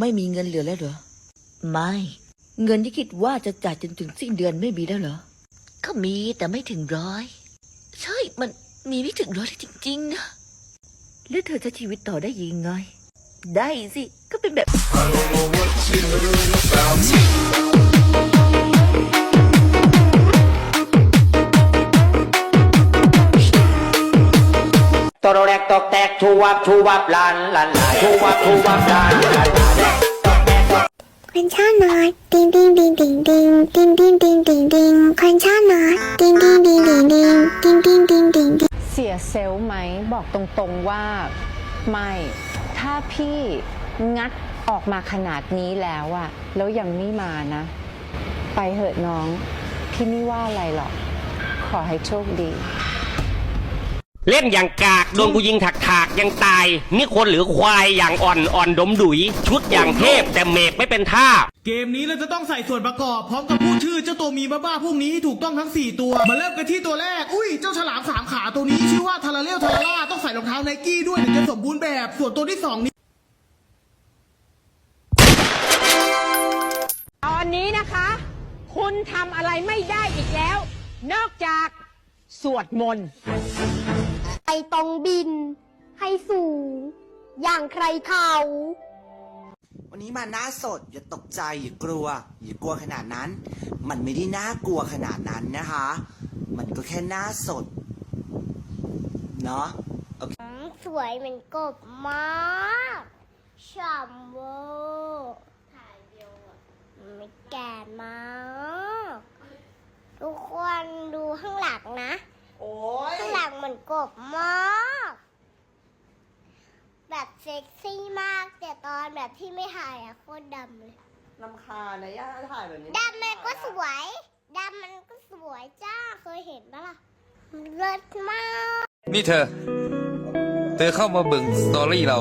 ไม่มีเงินเหลือแล้วเหรอ ไม่ เงินที่คิดว่าจะจ่ายจนถึงสิ้นเดือนไม่มีแล้วเหรอ ก็มีแต่ไม่ถึงร้อย ใช่ มัน มีไม่ถึงร้อยเลยจริงๆนะแล้วเธอจะชีวิตต่อได้ยังไง ได้สิ ก็เป็นแบบตโรแรกตอกแตกชูวับชูวับลานลานลาชูวับชูวับลานลานลาแรกตอกแตกตอกคนชอบนอนดิงดิงดิงดิงดิงดิงดิงดิงดิงดิง เสียเซลไหมบอกตรงๆว่าไม่ ถ้าพี่งัดออกมาขนาดนี้แล้วอะแล้วยังไม่มานะ ไปเหอะน้อง พี่ไม่ว่าอะไรหรอก ขอให้โชคดี เล่นอย่างกากโดนกูยิงถักถากๆยังตายนี่คนหรือควายอย่างอ่อนอ่อนดมดุย ชุดอย่างเทพแต่เมกไม่เป็นท่า เกมนี้เราจะต้องใส่ส่วนประกอบพร้อมกับพูดชื่อเจ้าตัวมีบ้าๆพวกนี้ให้ถูกต้องทั้ง 4 ตัว มาเริ่มกันที่ตัวแรก อุ้ยเจ้าฉลามสามขาตัวนี้ชื่อว่าทาราเลียวทาราล่าต้องใส่รองเท้าไนกี้ด้วยถึงจะสมบูรณ์แบบ ส่วนตัวที่สองนี้ตอนนี้นะคะ คุณทำอะไรไม่ได้อีกแล้ว นอกจากสวดมนต์ ไอตรงบิน ให้สูง อย่างใครเขาวันนี้มาหน้าสดอย่าตกใจอย่ากลัว อย่ากลัวขนาดนั้น มันไม่ได้น่ากลัวขนาดนั้นนะคะ มันก็แค่หน้าสด เนาะสวยเหมือนกบมากฉ่ำเวอร์ถ่ายเดียวอะไม่แก่มาก ทุกคนดูข้างหลังนะ โอ้ย นกบมากแบบเซ็กซี่มาก แต่ตอนแบบที่ไม่ถ่ายอะโคตรดำเลยลำคาญนะย่าถ่ายแบบนี้ดำมันก็สวยดำมันก็สวยจ้าเคยเห็นปะล่ะเลิศมาก นี่เธอ เธอเข้ามาเบิ่งสตอรี่เรา